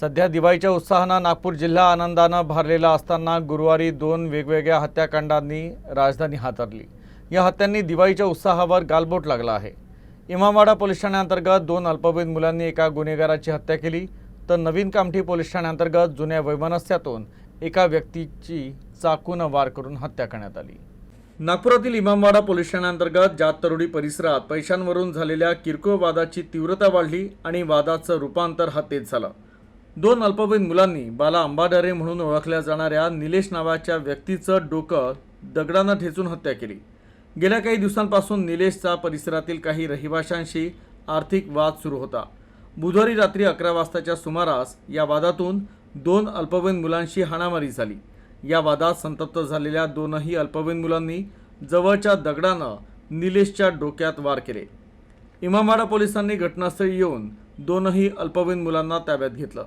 सध्या दिवाळीच्या उत्साहानं नागपूर जिल्हा आनंदानं भरलेला असताना गुरुवारी दोन वेगवेगळ्या हत्याकांडांनी राजधानी हातरली. या हत्यांनी दिवाळीच्या उत्साहावर गालबोट लागला आहे. इमामवाडा पोलीस ठाण्याअंतर्गत दोन अल्पवयीन मुलांनी एका गुन्हेगाराची हत्या केली तर नवीन कामठी पोलीस ठाण्याअंतर्गत जुन्या वैमनस्यातून एका व्यक्तीची चाकूनं वार करून हत्या करण्यात आली. नागपुरातील इमामवाडा पोलीस ठाण्याअंतर्गत जात तरुडी परिसरात पैशांवरून झालेल्या किरकोळ वादाची तीव्रता वाढली आणि वादाचं रूपांतर हत्येत झालं. दोन अल्पवयीन मुलांनी बाला अंबाडारे म्हणून ओळखल्या जाणाऱ्या निलेश नावाच्या व्यक्तीचं डोकं दगडानं ठेचून हत्या केली. गेल्या काही दिवसांपासून निलेशचा परिसरातील काही रहिवाशांशी आर्थिक वाद सुरू होता. बुधवारी रात्री अकरा वाजताच्या सुमारास या वादातून दोन अल्पवयीन मुलांशी हाणामारी झाली. या वादात संतप्त झालेल्या दोनही अल्पवयीन मुलांनी जवळच्या दगडानं निलेशच्या डोक्यात वार केले. इमामवाडा पोलिसांनी घटनास्थळी येऊन दोनही अल्पवयीन मुलांना ताब्यात घेतलं.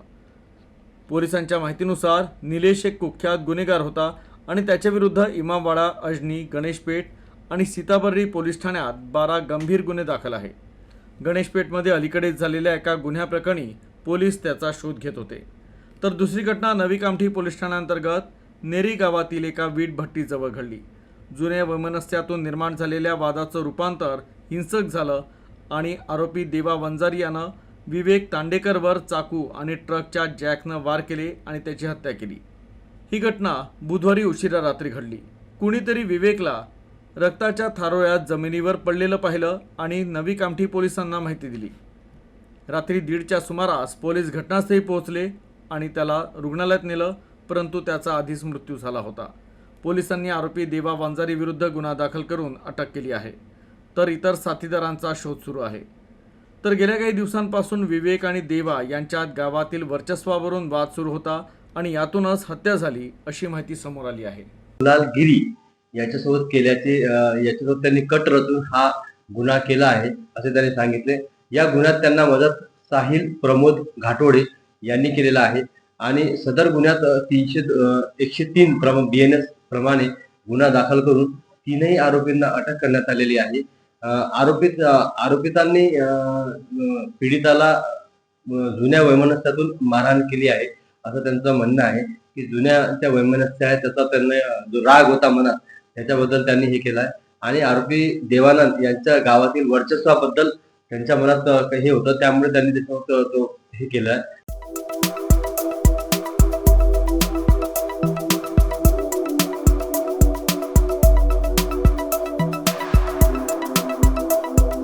पोलिसांच्या माहितीनुसार निलेश एक कुख्यात गुन्हेगार होता आणि त्याच्याविरुद्ध इमामवाडा अजनी गणेशपेठ आणि सीताबर्री पोलीस ठाण्यात बारा गंभीर गुन्हे दाखल आहे गणेशपेठमध्ये अलीकडेच झालेल्या एका गुन्ह्याप्रकरणी पोलीस त्याचा शोध घेत होते. तर दुसरी घटना नवी कामठी पोलीस ठाण्याअंतर्गत नेरी गावातील एका वीट भट्टीजवळ घडली. जुन्या वैमनस्यातून निर्माण झालेल्या वादाचं रूपांतर हिंसक झालं आणि आरोपी देवा वंजारी यानं विवेक तांडेकरवर चाकू आणि ट्रकच्या जॅकनं वार केले आणि त्याची हत्या केली. ही घटना बुधवारी उशिरा रात्री घडली. कुणीतरी विवेकला रक्ताच्या थारोळ्यात जमिनीवर पडलेलं पाहिलं आणि नवी कामठी पोलिसांना माहिती दिली. रात्री दीडच्या सुमारास पोलीस घटनास्थळी पोहोचले आणि त्याला रुग्णालयात नेलं परंतु त्याचा आधीच मृत्यू झाला होता. पोलिसांनी आरोपी देवा वांजारी विरुद्ध गुन्हा दाखल करून अटक केली आहे. तर इतर साथीदारांचा शोध सुरू आहे. तर गेल्या काही दिवसांपासून विवेक आणि देवा यांच्यात गावातील वर्चस्वावरून वाद सुरू होता आणि यातूनच हत्या झाली अशी माहिती समोर आली आहे. लाल गिरी याच्यासोबत केल्याचे याच्यासोबत त्यांनी कट रचून हा गुन्हा केला आहे असे त्यांनी सांगितले. या गुन्ह्यात त्यांना मदत साहिल प्रमोद घाटोडे यांनी केलेला आहे आणि सदर गुन्ह्यात तीनशे एकशे तीन प्रम बी एन एस प्रमाणे गुन्हा दाखल करून तीनही आरोपींना अटक करण्यात आलेली आहे. आरोपित आरोपितांनी पीडिताला जुन्या वैमनस्यातून मारहाण केली आहे असं त्यांचं म्हणणं आहे की जुन्या त्या वैमनस्य आहे त्याचा त्यांना जो राग होता मनात त्याच्याबद्दल त्यांनी हे केलं आहे. आणि आरोपी देवानंद यांच्या गावातील वर्चस्वाबद्दल त्यांच्या मनात हे होतं त्यामुळे त्यांनी त्याच्यावर हे केलं आहे.